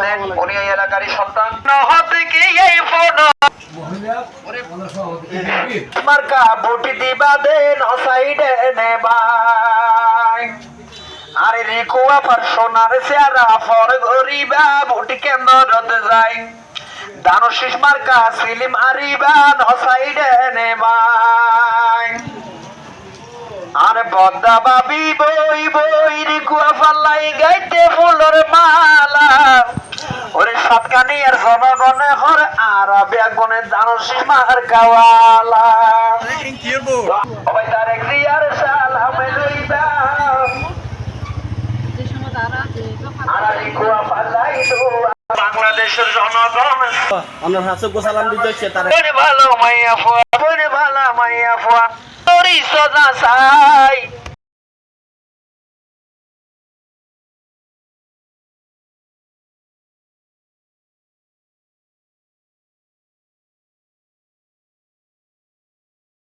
নেন উনি এই এলাকারই সন্তান। হাতে কি ফোন মার্কা বুটি দিবা দেন সাইডে নেবাই। আরে রিকুয়া পার সোনার চেহারা ফর গরিবা বুটি কেন্দ্রত যাই দানশিস মার্কা সিলিম আরিবান নেবাই। আর বদ্দা বাবি বই বই রিকুয়া ফাল্লাই গাইতে ফুলর মালা আর জনগণে হর আর বেগুনে দানশি মার কাওয়ালা সালামে লইবা বাংলাদেশের জনগণ। আমার হাসে গোসালাম দিতে হচ্ছে তারা ভালো মাইয়া ফুয়া ভালো মাইয়া ফুয়া। তোরই সদা সাই